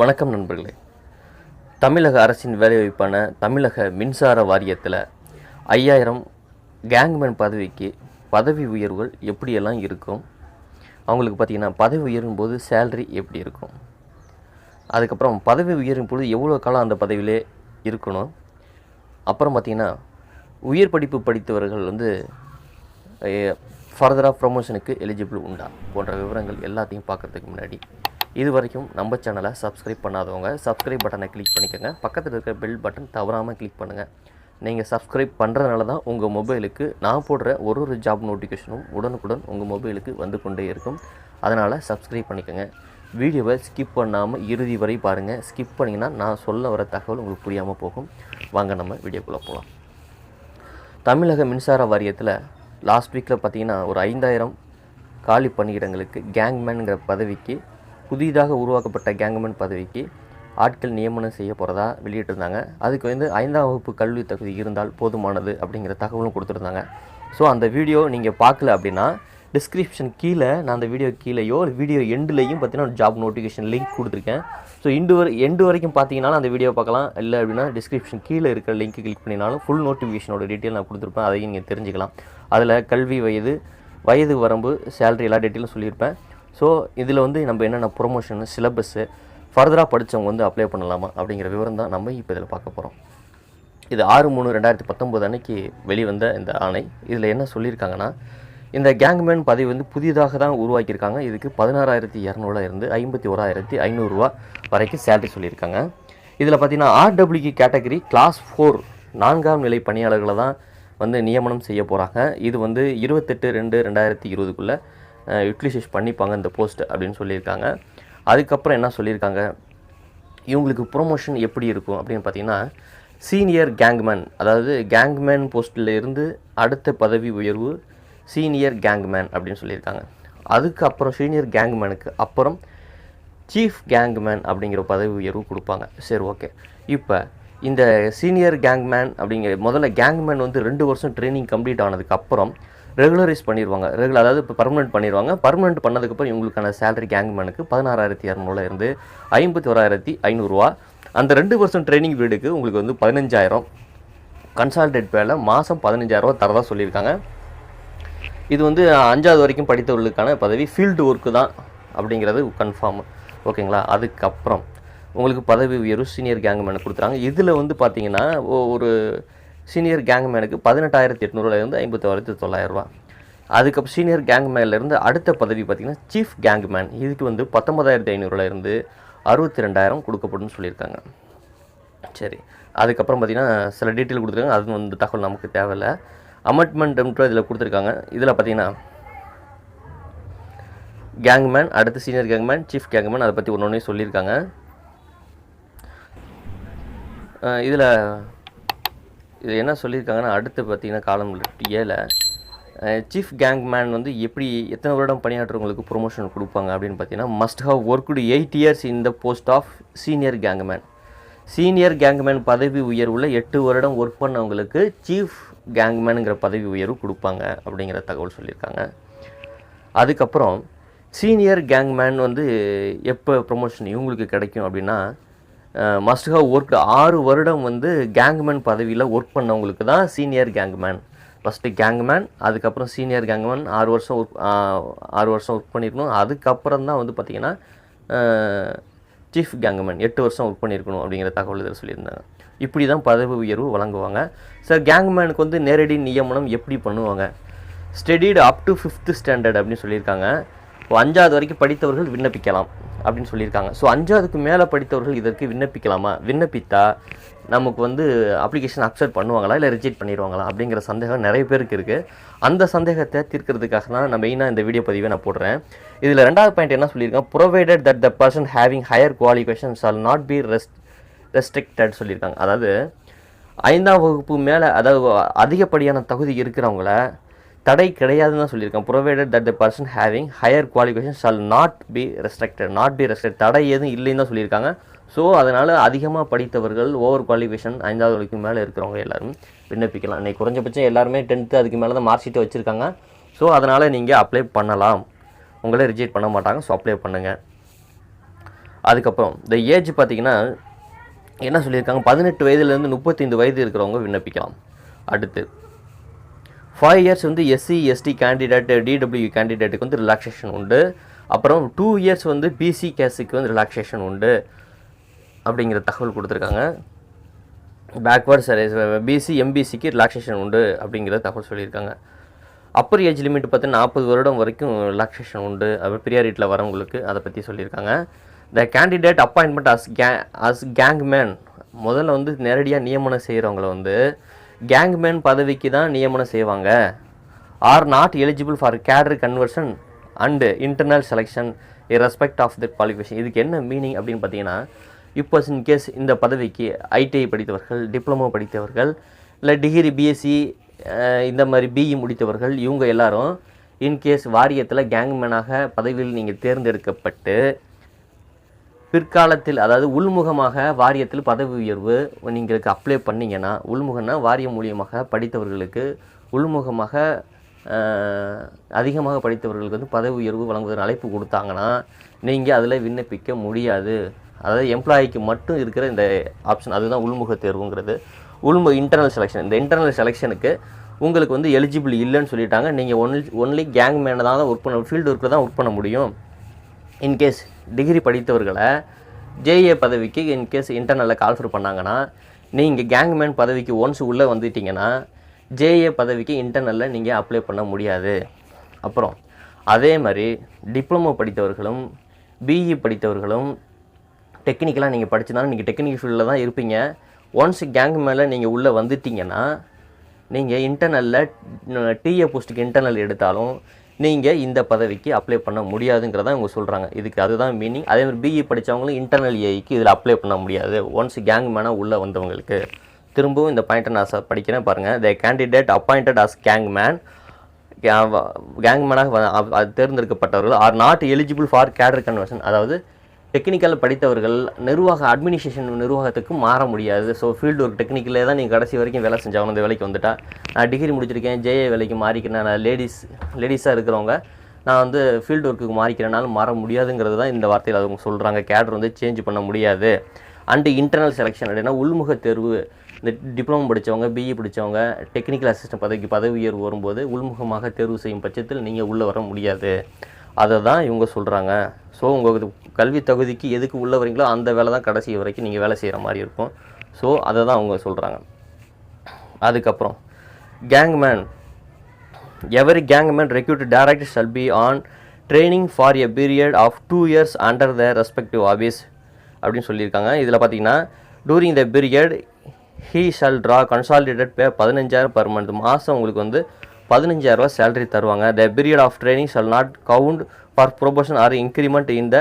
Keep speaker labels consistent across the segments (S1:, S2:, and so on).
S1: வணக்கம் நண்பர்களே. தமிழக அரசின் வேலைவாய்ப்பான தமிழக மின்சார வாரியத்தில் ஐயாயிரம் கேங்மேன் பதவிக்கு பதவி உயர்வுகள் எப்படியெல்லாம் இருக்கும்? அவங்களுக்கு பார்த்திங்கன்னா பதவி உயரும் போது சேல்ரி எப்படி இருக்கும்? அதுக்கப்புறம் பதவி உயரும் பொழுது எவ்வளோ காலம் அந்த பதவியிலே இருக்கணும்? அப்புறம் பார்த்திங்கன்னா உயர் படிப்பு படித்தவர்கள் வந்து ஃபர்தராக ப்ரொமோஷனுக்கு எலிஜிபிள் உண்டா? போன்ற விவரங்கள் எல்லாத்தையும் பார்க்குறதுக்கு முன்னாடி. இது வரைக்கும் நம்ம சேனலை சப்ஸ்கிரைப் பண்ணாதவங்க சப்ஸ்கிரைப் பட்டனை கிளிக் பண்ணிக்கோங்க. பக்கத்தில் இருக்கிற பெல் பட்டன் தவறாமல் கிளிக் பண்ணுங்கள் நீங்கள் சப்ஸ்கிரைப் பண்ணுறதுனால தான் உங்கள் மொபைலுக்கு நான் போடுற ஒரு ஒரு ஜாப் நோட்டிஃபிகேஷனும் உடனுக்குடன் உங்கள் மொபைலுக்கு வந்து கொண்டே இருக்கும். அதனால் சப்ஸ்கிரைப் பண்ணிக்கோங்க. வீடியோவை ஸ்கிப் பண்ணாமல் இறுதி வரை பாருங்கள் ஸ்கிப் பண்ணிங்கன்னா நான் சொல்ல வர தகவல் உங்களுக்கு புரியாமல் போகும். வாங்க நம்ம வீடியோக்குள்ளே போகலாம் தமிழக மின்சார வாரியத்தில் லாஸ்ட் வீக்கில் பார்த்தீங்கன்னா ஒரு ஐந்தாயிரம் காலி பணியிடங்களுக்கு கேங்மேனுங்கிற பதவிக்கு புதிதாக உருவாக்கப்பட்ட கேங்மேன் பதவிக்கு ஆட்கள் நியமனம் செய்ய போகிறதா வெளியிட்டிருந்தாங்க. அதுக்கு வந்து ஐந்தாம் வகுப்பு கல்வி தகுதி இருந்தால் போதுமானது அப்படிங்கிற தகவலும் கொடுத்துருந்தாங்க. ஸோ அந்த வீடியோ நீங்கள் பார்க்கல அப்படின்னா டிஸ்கிரிப்ஷன் கீழே நான் அந்த வீடியோ கீழேயோ வீடியோ எண்டுலேயும் பார்த்தீங்கன்னா ஜாப் நோட்டிஃபிகேஷன் லிங்க் கொடுத்துருக்கேன். ஸோ இண்டு வரை எண்டு வரைக்கும் பார்த்தீங்கனாலும் அந்த வீடியோ பார்க்கலாம். இல்லை அப்படின்னா டிஸ்கிரிப்ஷன் கீழே இருக்கிற லிங்க் கிளிக் பண்ணினாலும் ஃபுல் நோட்டிஃபிகேஷனோட டீட்டெயில் நான் கொடுத்துருப்பேன். அதையும் நீங்கள் தெரிஞ்சுக்கலாம். அதில் கல்வி வயது வயது வரம்பு சேலரி எல்லா டீட்டெயிலும் சொல்லியிருப்பேன். ஸோ இதில் வந்து நம்ம என்னென்ன ப்ரொமோஷனு சிலபஸ்ஸு ஃபர்தராக படித்தவங்க வந்து அப்ளை பண்ணலாமா அப்படிங்கிற விவரம் தான் நம்ம இப்போ இதில் பார்க்க போகிறோம் இது ஆறு மூணு ரெண்டாயிரத்தி பத்தொம்போது அன்னைக்கு வெளிவந்த இந்த ஆணை. இதில் என்ன சொல்லியிருக்காங்கன்னா இந்த கேங்மேன் பதவி வந்து புதிதாக தான் உருவாக்கியிருக்காங்க. இதுக்கு பதினாறாயிரத்தி இரநூறுவா இருந்து ஐம்பத்தி ஓராயிரத்தி ஐநூறுரூவா வரைக்கும் சேலரி சொல்லியிருக்காங்க. இதில் பார்த்தீங்கன்னா ஆர்டபிள்யூ கேட்டகரி கிளாஸ் ஃபோர் நான்காம் நிலை பணியாளர்களை தான் வந்து நியமனம் செய்ய போகிறாங்க இது வந்து இருபத்தெட்டு ரெண்டு ரெண்டாயிரத்தி இருபதுக்குள்ளே யூட்டிலைசேஷ் பண்ணிப்பாங்க இந்த போஸ்ட் அப்படின்னு சொல்லியிருக்காங்க. அதுக்கப்புறம் என்ன சொல்லியிருக்காங்க? இவங்களுக்கு ப்ரொமோஷன் எப்படி இருக்கும் அப்படின்னு பார்த்தீங்கன்னா சீனியர் கேங்மேன் அதாவது கேங்மேன் போஸ்ட்டில் இருந்து அடுத்த பதவி உயர்வு சீனியர் கேங்மேன் அப்படின்னு சொல்லியிருக்காங்க. அதுக்கப்புறம் சீனியர் கேங்மேனுக்கு அப்புறம் சீஃப் கேங்மேன் அப்படிங்கிற பதவி உயர்வு கொடுப்பாங்க. சரி ஓகே இப்போ இந்த சீனியர் கேங்மேன் அப்படிங்கிற முதல்ல கேங்மேன் வந்து ரெண்டு வருஷம் ட்ரைனிங் கம்ப்ளீட் ஆனதுக்கப்புறம் ரெகுலரைஸ் பண்ணிடுவாங்க ரெகுலர் அதாவது இப்போ பர்மனெண்ட் பண்ணிடுவாங்க பர்மனெண்ட் பண்ணதுக்கப்புறம் இவங்களுக்கான சேலரி கேங்மேனுக்கு பதினாறாயிரத்தி இரநூறுலேருந்து ஐம்பத்தி ஓராயிரத்தி ஐநூறுரூவா அந்த ரெண்டு வருஷம் ட்ரைனிங் வீடுக்கு உங்களுக்கு வந்து பதினஞ்சாயிரம். கன்சால்டேட் பேல மாதம் பதினஞ்சாயிரரூவா தரதா சொல்லியிருக்காங்க. இது வந்து அஞ்சாவது வரைக்கும் படித்தவர்களுக்கான பதவி ஃபீல்டு ஒர்க்கு தான் அப்படிங்கிறது கன்ஃபார்ம் ஓகேங்களா? அதுக்கப்புறம் உங்களுக்கு பதவி உயர்வு சீனியர் கேங்மேனுக்கு கொடுத்துறாங்க. இதில் வந்து பார்த்தீங்கன்னா ஒரு சீனியர் கேங்மேனுக்கு பதினெட்டாயிரத்தி எட்நூறுலேருந்து ஐம்பத்தோராயிரத்தி தொள்ளாயிரரூவா. அதுக்கப்புறம் சீனியர் கேங்மேன்லேருந்து அடுத்த பதவி பார்த்தீங்கன்னா சீஃப் கேங்மேன் இதுக்கு வந்து பத்தொம்பதாயிரத்தி ஐநூறுலேருந்து அறுபத்தி ரெண்டாயிரம் கொடுக்கப்படும்னு சொல்லியிருக்காங்க. சரி அதுக்கப்புறம் பார்த்திங்கன்னா சில டீட்டெயில் கொடுத்துருக்காங்க. அது வந்து தகவல் நமக்கு தேவையில்லை. அமெண்ட்மெண்ட் இதில் கொடுத்துருக்காங்க. இதில் பார்த்தீங்கன்னா கேங்மேன் அடுத்து சீனியர் கேங்மேன் சீஃப் கேங்மேன் அதை பற்றி ஒன்று ஒன்றே சொல்லியிருக்காங்க. இதில் இது என்ன சொல்லியிருக்காங்கன்னா அடுத்து பார்த்தீங்கன்னா காலம் ஏழை சீஃப் கேங்மேன் வந்து எப்படி எத்தனை வருடம் பணியாற்றுறவங்களுக்கு ப்ரொமோஷன் கொடுப்பாங்க அப்படின்னு பார்த்தீங்கன்னா must have worked eight years in the post of senior gangman senior gangman பதவி உயர்வுள்ள எட்டு வருடம் ஒர்க் பண்ணவங்களுக்கு சீஃப் கேங்மேனுங்கிற பதவி உயர்வு கொடுப்பாங்க அப்படிங்கிற தகவல் சொல்லியிருக்காங்க. அதுக்கப்புறம் சீனியர் கேங்மேன் வந்து எப்போ ப்ரொமோஷன் இவங்களுக்கு கிடைக்கும் அப்படின்னா மஸ்ட் ஹவ் ஒர்க் ஆறு வருடம் வந்து கேங்மேன் பதவியில் ஒர்க் பண்ணவங்களுக்கு தான் சீனியர் கேங்மேன் ஃபஸ்ட்டு கேங்மேன் அதுக்கப்புறம் சீனியர் கேங்மேன் ஆறு வருஷம் ஒர்க் ஆறு வருஷம் ஒர்க் பண்ணியிருக்கணும் அதுக்கப்புறம் தான் வந்து பார்த்திங்கன்னா சீஃப் கேங்மேன் எட்டு வருஷம் ஒர்க் பண்ணியிருக்கணும் அப்படிங்கிற தகவல் இதில் சொல்லியிருந்தாங்க. இப்படி தான் பதவி உயர்வு வழங்குவாங்க. சார் கேங்மேனுக்கு வந்து நேரடி நியமனம் எப்படி பண்ணுவாங்க? Studied up to fifth standard அப்படின்னு சொல்லியிருக்காங்க. இப்போ அஞ்சாவது வரைக்கும் படித்தவர்கள் விண்ணப்பிக்கலாம். அப்படின்னு சொல்லியிருக்காங்க. ஸோ அஞ்சாவதுக்கு மேலே படித்தவர்கள் இதற்கு விண்ணப்பிக்கலாமா? விண்ணப்பித்தா நமக்கு வந்து அப்ளிகேஷன் அக்செப்ட் பண்ணுவாங்களா? இல்லை ரிஜெக்ட் பண்ணிடுவாங்களா? அப்படிங்கிற சந்தேகம் நிறைய பேருக்கு இருக்குது அந்த சந்தேகத்தை தீர்க்கிறதுக்காக தான் நான் மெயினாக இந்த வீடியோ பதிவை நான் போடுறேன். இதில் ரெண்டாவது பாயிண்ட் என்ன சொல்லியிருக்கேன் provided that the person having higher qualification shall not be rest restricted சொல்லியிருக்காங்க. அதாவது ஐந்தாம் வகுப்பு மேலே அதாவது அதிகப்படியான தகுதி இருக்கிறவங்கள தடை கிடையாதுன்னு தான் சொல்லியிருக்கேன் provided that the person having higher qualification shall not be restricted not be restrict தடை எதுவும் இல்லைன்னு தான் சொல்லியிருக்காங்க. ஸோ அதனால் அதிகமாக படித்தவர்கள் ஓவர் குவாலிஃபிகேஷன் ஐந்தாவது வரைக்கும் மேலே இருக்கிறவங்க எல்லோரும் விண்ணப்பிக்கலாம். இன்றைக்கி குறைஞ்சபட்சம் எல்லாருமே டென்த்து அதுக்கு மேலே தான் மார்க் ஷீட்டை வச்சுருக்காங்க. ஸோ அதனால் நீங்கள் அப்ளை பண்ணலாம். உங்களே ரிஜெக்ட் பண்ண மாட்டாங்க. ஸோ அப்ளை பண்ணுங்கள் அதுக்கப்புறம் இந்த ஏஜ் பார்த்தீங்கன்னா என்ன சொல்லியிருக்காங்க? பதினெட்டு வயதுலேருந்து முப்பத்தைந்து வயது இருக்கிறவங்க விண்ணப்பிக்கலாம். அடுத்து ஃபைவ் இயர்ஸ் வந்து எஸ்சி எஸ்டி கேண்டிடேட் டிடபிள்யூ கேண்டிடேட்டுக்கு வந்து ரிலாக்ஸேஷன் உண்டு. அப்புறம் டூ இயர்ஸ் வந்து பிசி கேஸுக்கு வந்து ரிலாக்ஸேஷன் உண்டு. அப்படிங்கிற தகவல் கொடுத்துருக்காங்க. பேக்வேர்ட் சர்வீஸ் பிசி எம்பிசிக்கு ரிலாக்ஸேஷன் உண்டு அப்படிங்கிற தகவல் சொல்லியிருக்காங்க. அப்பர் ஏஜ் லிமிட் பார்த்தீங்கன்னா நாற்பது வருடம் வரைக்கும் ரிலாக்ஸேஷன் உண்டு. அப்புறம் ப்ரியாரிட்டியில் வரவங்களுக்கு அதை பற்றி சொல்லியிருக்காங்க. The candidate appointment as K as gangman முதல்ல வந்து நேரடியாக நியமனம் செய்கிறவங்கள வந்து கேங்மேன் பதவிக்கு தான் நியமனம் செய்வாங்க. Are not eligible for cadre conversion and internal selection respect of the qualification இதுக்கு என்ன மீனிங் அப்படின்னு பார்த்தீங்கன்னா இப்போ இன் கேஸ் இந்த பதவிக்கு ஐடிஐ படித்தவர்கள் டிப்ளமோ படித்தவர்கள் இல்லை டிகிரி பிஎஸ்சி இந்த மாதிரி பிஇ முடித்தவர்கள் இவங்க எல்லாரும் இன்கேஸ் வாரியத்தில் கேங்மேனாக பதவியில் நீங்கள் தேர்ந்தெடுக்கப்பட்டு பிற்காலத்தில் அதாவது உள்முகமாக வாரியத்தில் பதவி உயர்வு நீங்களுக்கு அப்ளை பண்ணீங்கன்னா உள்முகன்னா வாரியம் மூலியமாக படித்தவர்களுக்கு உள்முகமாக அதிகமாக படித்தவர்களுக்கு வந்து பதவி உயர்வு வழங்குவதற்கு அழைப்பு கொடுத்தாங்கன்னா நீங்கள் அதில் விண்ணப்பிக்க முடியாது. அதாவது எம்ப்ளாயிக்கு மட்டும் இருக்கிற இந்த ஆப்ஷன் அதுதான் உள்முக தேர்வுங்கிறது. உள்முக இன்டர்னல் செலெக்ஷன் இந்த இன்டர்னல் செலெக்ஷனுக்கு உங்களுக்கு வந்து எலிஜிபிள் இல்லைன்னு சொல்லிட்டாங்க. நீங்கள் ஒன்லி ஒன்லி கேங் மேனை தான் ஒர்க் பண்ண ஃபீல்டு ஒர்க்கில் தான் ஒர்க் பண்ண முடியும். இன்கேஸ் டிகிரி படித்தவர்களை ஜேஏ பதவிக்கு இன்கேஸ் இன்டர்னலில் கால்ஃபர் பண்ணாங்கன்னா நீங்கள் கேங்மேன் பதவிக்கு ஒன்ஸ் உள்ளே வந்துட்டீங்கன்னா ஜேஏ பதவிக்கு இன்டர்னலில் நீங்கள் அப்ளை பண்ண முடியாது. அப்புறம் அதே மாதிரி டிப்ளமோ படித்தவர்களும் பிஇ படித்தவர்களும் டெக்னிக்கலாக நீங்கள் படிச்சிருந்தாலும் நீங்கள் டெக்னிக்கல் ஃபீல்டில் தான் இருப்பீங்க. ஒன்ஸ் கேங் மேலே நீங்கள் உள்ளே வந்துட்டீங்கன்னா நீங்கள் இன்டர்னலில் டிஏ போஸ்ட்டுக்கு இன்டர்னல் எடுத்தாலும் நீங்கள் இந்த பதவிக்கு அப்ளை பண்ண முடியாதுங்கிறத இவங்க சொல்கிறாங்க இதுக்கு அதுதான் மீனிங் அதே மாதிரி பிஇ படித்தவங்களும் இன்டர்னல் ஏஐக்கு இதில் அப்ளை பண்ண முடியாது. ஒன்ஸ் கேங் மேனாக உள்ளே வந்தவங்களுக்கு. திரும்பவும் இந்த பாயிண்ட்டை நான் ச- படிக்கிறேன் பாருங்கள் the candidate appointed as gangman கேங்மேனாக தேர்ந்தெடுக்கப்பட்டவர்கள் are not eligible for cadre conversion அதாவது டெக்னிக்கல் படித்தவர்கள் நிர்வாக அட்மினிஸ்ட்ரேஷன் நிர்வாகத்துக்கு மாற முடியாது. ஸோ ஃபீல்டு ஒர்க் டெக்னிக்கலே தான் நீங்கள் கடைசி வரைக்கும் வேலை செஞ்சாகணும் இந்த வேலைக்கு வந்துட்டா. நான் டிகிரி முடிச்சிருக்கேன் ஜேஏ வேலைக்கு மாறிக்கிறேன். நான் லேடிஸ் லேடிஸாக இருக்கிறவங்க நான் வந்து ஃபீல்டு ஒர்க்குக்கு மாறிக்கிறனாலும் மாற முடியாதுங்கிறது தான் இந்த வார்த்தையில் அவங்க சொல்கிறாங்க கேடர் வந்து சேஞ்ச் பண்ண முடியாது. அண்டு இன்டர்னல் செலெக்ஷன் அப்படின்னா உள்முக தேர்வு இந்த டிப்ளமோ படித்தவங்க பிஇ படித்தவங்க டெக்னிக்கல் அசிஸ்டன்ட் பதவிக்கு பதவி உயர்வு வரும்போது உள்முகமாக தேர்வு செய்யும் பட்சத்தில் நீங்கள் உள்ளே வர முடியாது. அதை தான் இவங்க சொல்கிறாங்க ஸோ உங்கள் கல்வி தகுதிக்கு எதுக்கு உள்ளே வரீங்களோ அந்த வேலை தான் கடைசி வரைக்கும் நீங்கள் வேலை செய்கிற மாதிரி இருக்கும். ஸோ அதை தான் அவங்க சொல்கிறாங்க அதுக்கப்புறம் gangman every gangman recruit direct shall be on training for a period of two years under the respective office அப்படின்னு சொல்லியிருக்காங்க. இதில் பார்த்தீங்கன்னா during the period he shall draw consolidate pay பதினஞ்சாயிரம் பர் மந்த் மாதம் உங்களுக்கு வந்து பதினஞ்சாயிரரூவா சேலரி தருவாங்க. The period of training shall not count for probation or increment இந்த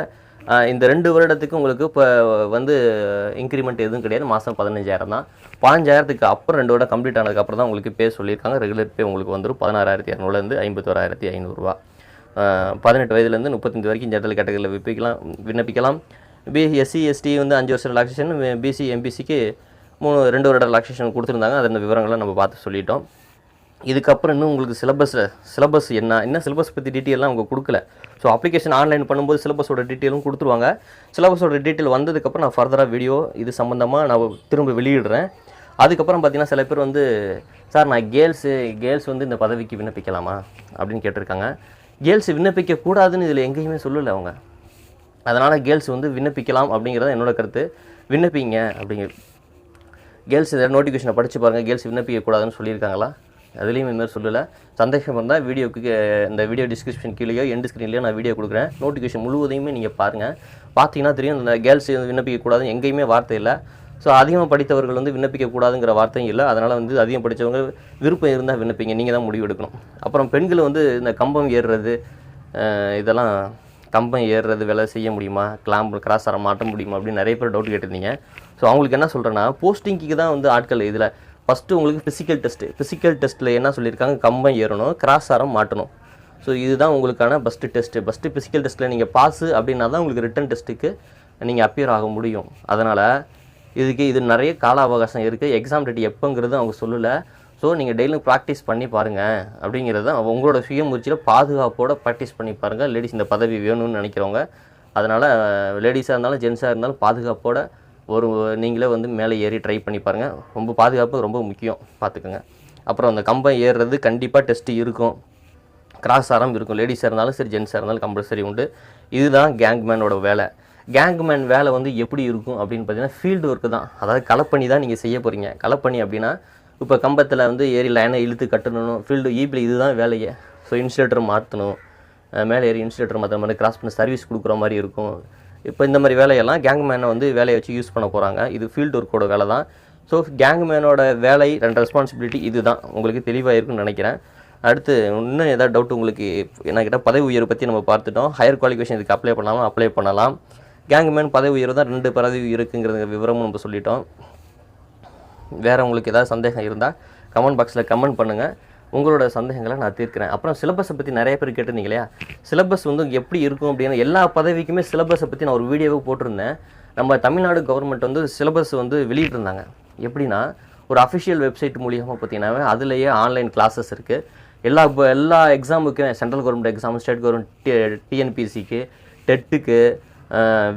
S1: இந்த ரெண்டு வருடத்துக்கு உங்களுக்கு இப்போ வந்து இன்க்ரிமெண்ட் எதுவும் கிடையாது. மாதம் பதினஞ்சாயிரம் தான். பாஞ்சாயிரத்துக்கு அப்புறம் ரெண்டு வருடம் கம்ப்ளீட் ஆனதுக்கப்புறம் தான் உங்களுக்கு பே சொல்லியிருக்காங்க. ரெகுலர் பே உங்களுக்கு வந்துடும் பதினாறாயிரத்தி இரநூறுலேருந்து ஐம்பத்தோராயிரத்தி ஐநூறுரூவா பதினெட்டு வயதுலேருந்து முப்பத்தஞ்சு வரைக்கும் இந்த இடத்துல கேட்டகரியில் விப்பிக்கலாம் விண்ணப்பிக்கலாம். பி எஸ்சி எஸ்டி வந்து அஞ்சு வருஷம் ரிலாக்ஸேஷன் பிசி எம்பிசிக்கு மூணு ரெண்டு வருட ரிலாக்ஸேஷன் கொடுத்துருந்தாங்க. அது அந்த விவரங்களை நம்ம பார்த்து சொல்லிட்டோம். இதுக்கப்புறம் இன்னும் உங்களுக்கு சிலபஸில் சிலபஸ் என்ன என்ன சிலபஸ் பற்றி டீட்டெயிலாம் அவங்க கொடுக்கல. ஸோ அப்ளிகேஷன் ஆன்லைன் பண்ணும்போது சிலபஸோட டீட்டெயிலும் கொடுத்துருவாங்க. சிலபஸோட டீட்டெயில் வந்ததுக்கப்புறம் நான் ஃபர்தராக வீடியோ இது சம்மந்தமாக நான் திரும்ப வெளியிடுறேன். அதுக்கப்புறம் பார்த்தீங்கன்னா சில பேர் வந்து சார் நான் கேர்ள்ஸு கேர்ள்ஸ் வந்து இந்த பதவிக்கு விண்ணப்பிக்கலாமா? அப்படின்னு கேட்டிருக்காங்க. கேர்ள்ஸ் விண்ணப்பிக்கக்கூடாதுன்னு இதில் எங்கேயுமே சொல்லலை அவங்க. அதனால் கேர்ள்ஸ் வந்து விண்ணப்பிக்கலாம் அப்படிங்கிறத என்னோட கருத்து. விண்ணப்பிங்க அப்படிங்கிற கேர்ள்ஸ் இதை நோட்டிஃபிகேஷனை படித்து பாருங்கள் கேர்ள்ஸ் விண்ணப்பிக்கக்கூடாதுன்னு சொல்லியிருக்காங்களா? அதுலேயும் இந்த மாதிரி சொல்லலை. சந்தேகம் இருந்தால் வீடியோக்கு இந்த வீடியோ டிஸ்கிரிப்ஷன் கீழேயோ எண்ட் ஸ்க்ரீன்லேயோ நான் வீடியோ கொடுக்குறேன். நோட்டிஃபிகேஷன் முழுவதையுமே நீங்கள் பாருங்கள் பார்த்தீங்கன்னா தெரியும் இந்த கேர்ள்ஸ் விண்ணப்பிக்கக்கூடாது எங்கேயுமே வார்த்தை இல்லை. ஸோ அதிகமாக படித்தவர்கள் வந்து விண்ணப்பிக்கக்கூடாதுங்கிற வார்த்தையும் இல்லை. அதனால் வந்து அதிகம் படித்தவங்க விருப்பம் இருந்தால் விண்ணப்பிங்க. நீங்கள் தான் முடிவு எடுக்கணும். அப்புறம் பெண்கள் வந்து இந்த கம்பம் ஏறுறது இதெல்லாம் கம்பம் ஏறுறது வேலை செய்ய முடியுமா? கிளாம்பு கிராஸ் ஆற மாட்ட முடியுமா? அப்படின்னு நிறைய பேர் டவுட் கேட்டிருந்தீங்க. ஸோ அவங்களுக்கு என்ன சொல்கிறேன்னா போஸ்டிங்க்கு தான் வந்து ஆட்கள் இதில் ஃபஸ்ட்டு உங்களுக்கு ஃபிசிக்கல் டெஸ்ட்டு ஃபிசிக்கல் டெஸ்ட்டில் என்ன சொல்லியிருக்காங்க? கம்பம் ஏறணும் கிராஸ் ஆரம் மாட்டணும். ஸோ இதுதான் உங்களுக்கான ஃபஸ்ட்டு டெஸ்ட்டு ஃபஸ்ட்டு ஃபிசிக்கல் டெஸ்ட்டில் நீங்கள் பாஸு அப்படின்னா தான் உங்களுக்கு ரிட்டன் டெஸ்ட்டுக்கு நீங்கள் அப்பியர் ஆக முடியும். அதனால் இதுக்கு இது நிறைய கால அவகாசம் இருக்குது எக்ஸாம் டேட் எப்போங்கிறது அவங்க சொல்லலை. ஸோ நீங்கள் டெய்லியும் ப்ராக்டிஸ் பண்ணி பாருங்கள் அப்படிங்கிறது தான் உங்களோட சுய முயற்சியில் பாதுகாப்போட ப்ராக்டிஸ் பண்ணி பாருங்கள் லேடிஸ் இந்த பதவி வேணும்னு நினைக்கிறவங்க. அதனால் லேடிஸாக இருந்தாலும் ஜென்ஸாக இருந்தாலும் பாதுகாப்போட ஒரு நீங்களே வந்து மேலே ஏறி ட்ரை பண்ணி பாருங்கள் ரொம்ப பாதுகாப்பு ரொம்ப முக்கியம். பார்த்துக்கோங்க. அப்புறம் அந்த கம்பம் ஏறுறது கண்டிப்பாக டெஸ்ட்டு இருக்கும். கிராஸ் ஆரம் இருக்கும். லேடிஸாக இருந்தாலும் சரி ஜென்ஸாக இருந்தாலும் கம்பல்சரி உண்டு. இதுதான் கேங்மேனோட வேலை. கேங்மேன் வேலை வந்து எப்படி இருக்கும் அப்படின்னு பார்த்தீங்கன்னா ஃபீல்டு ஒர்க்கு தான். அதாவது களப்பணி தான் நீங்கள் செய்ய போகிறீங்க களப்பணி அப்படின்னா இப்போ கம்பத்தில் வந்து ஏறி லைனை இழுத்து கட்டணும். ஃபீல்டு ஈபில் இதுதான் வேலையே. ஸோ இன்சுலேட்டர் மாற்றணும் மேலே ஏறி இன்சுலேட்டர் மாற்ற மாதிரி கிராஸ் பண்ண சர்வீஸ் கொடுக்குற மாதிரி இருக்கும். இப்போ இந்த மாதிரி வேலையெல்லாம் கேங்மேனை வந்து வேலையை வச்சு யூஸ் பண்ண போகிறாங்க இது ஃபீல்டு ஒர்க்கோட வேலை தான். ஸோ கேங்மேனோட வேலை ரெண்டு ரெஸ்பான்சிபிலிட்டி இது தான் உங்களுக்கு தெளிவாக இருக்குன்னு நினைக்கிறேன். அடுத்து இன்னும் ஏதாவது டவுட் உங்களுக்கு என்கிட்ட பதவி உயர்வு பற்றி நம்ம பார்த்துட்டோம். ஹையர் குவாலிஃபிகேஷன் இதுக்கு அப்ளை பண்ணலாம்? அப்ளை பண்ணலாம். கேங்மேன் பதவி உயர்வு தான் ரெண்டு பதவி இருக்குங்கிற விவரமும் நம்ம சொல்லிட்டோம். வேறு உங்களுக்கு ஏதாவது சந்தேகம் இருந்தால் கமெண்ட் பாக்ஸில் கமெண்ட் பண்ணுங்கள் உங்களோட சந்தேகங்களை நான் தீர்க்கிறேன். அப்புறம் சிலபஸை பற்றி நிறைய பேர் கேட்டிருந்தீங்க இல்லையா? சிலபஸ் வந்து எப்படி இருக்கும் அப்படின்னு எல்லா பதவிக்குமே சிலபஸை பற்றி நான் ஒரு வீடியோவே போட்டிருந்தேன். நம்ம தமிழ்நாடு கவர்மெண்ட் வந்து சிலபஸ் வந்து வெளியிட்டிருந்தாங்க. எப்படின்னா ஒரு அஃபிஷியல் வெப்சைட் மூலியமாக பார்த்தீங்கன்னா அதுலேயே ஆன்லைன் கிளாஸஸ் இருக்குது எல்லா இப்போ எல்லா எக்ஸாமுக்கும் central government exam state government டிஎன்பிசிக்கு டெட்டுக்கு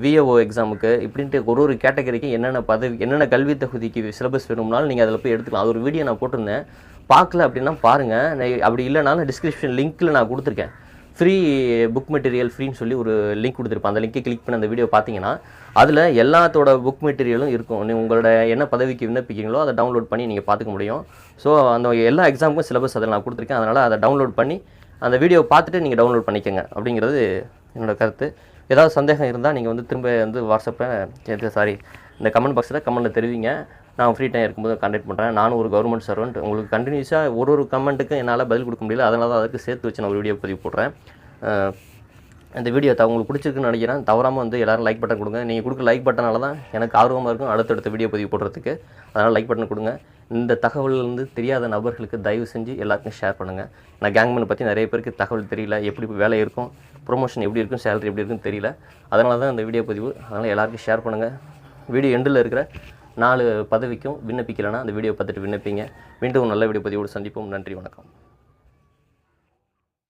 S1: விஏஓ எக்ஸாமுக்கு இப்படின்ட்டு ஒரு ஒரு கேட்டகரிக்கு என்னென்ன பதவி என்னென்ன கல்வி தகுதிக்கு சிலபஸ் வேணும்னாலும் நீங்கள் அதில் போய் எடுத்துக்கலாம். அது ஒரு வீடியோ நான் போட்டிருந்தேன். பார்க்கல அப்படின்னா பாருங்கள் அப்படி இல்லைனாலும் டிஸ்கிரிப்ஷன் லிங்க்கில் நான் கொடுத்துருக்கேன். ஃப்ரீ புக் மெட்டீரியல் ஃப்ரீன்னு சொல்லி ஒரு லிங்க் கொடுத்துருப்பேன். அந்த லிங்கை கிளிக் பண்ணி அந்த வீடியோ பார்த்தீங்கன்னா அதில் எல்லாத்தோட புக் மெட்டீரியலும் இருக்கும். நீ உங்களோட என்ன பதவிக்கு விண்ணப்பிக்கிறீங்களோ அதை டவுன்லோட் பண்ணி நீங்கள் பார்த்துக்க முடியும். ஸோ அந்த எல்லா எக்ஸாமுக்கும் சிலபஸ் அதில் நான் கொடுத்துருக்கேன். அதனால் அதை டவுன்லோட் பண்ணி அந்த வீடியோ பார்த்துட்டு நீங்கள் டவுன்லோட் பண்ணிக்கோங்க. அப்படிங்கிறது என்னோடய கருத்து. ஏதாவது சந்தேகம் இருந்தால் நீங்கள் வந்து திரும்ப வந்து வாட்ஸ்அப்பில் சாரி இந்த கமெண்ட் பாக்ஸில் கமெண்ட்டில் தெரிவிங்க. நான் ஃப்ரீ டைம் இருக்கும்போது கண்டக்ட் பண்ணுறேன் நானும் ஒரு கவர்மெண்ட் சர்வெண்ட் உங்களுக்கு கண்டினியூஸாக ஒரு ஒரு கமெண்ட்டுக்கும் என்னால் பதில் கொடுக்க முடியல. அதனால தான் அதுக்கு சேர்த்து வச்சு நான் ஒரு வீடியோ பதிவு போடுறேன். இந்த வீடியோ த உங்களுக்கு பிடிச்சிருக்குன்னு நினைக்கிறேன். தவறாமல் வந்து எல்லோரும் லைக் பட்டன் கொடுங்க. நீங்கள் கொடுக்க லைக் பட்டனால தான் எனக்கு ஆர்வமாக இருக்கும் அடுத்தடுத்த வீடியோ பதிவு போடுறதுக்கு. அதனால் லைக் பட்டன் கொடுங்க. இந்த தகவல் தெரியாத நபர்களுக்கு தயவு செஞ்சு எல்லாருக்கும் ஷேர் பண்ணுங்கள் நான் கேங்மேனை பற்றி நிறைய பேருக்கு தகவல் தெரியல. எப்படி வேலை இருக்கும் ப்ரொமோஷன் எப்படி இருக்கும் சேலரி எப்படி இருக்குன்னு தெரியல. அதனால தான் இந்த வீடியோ பதிவு. அதனால் எல்லாருக்கும் ஷேர் பண்ணுங்கள் வீடியோ எண்டில் இருக்கிற நாலு பதவிக்கும் விண்ணப்பிக்கலைன்னா அந்த வீடியோ பார்த்துட்டு விண்ணப்பிங்க. மீண்டும் நல்ல வீடியோ பதிவோடு சந்திப்போம். நன்றி வணக்கம்.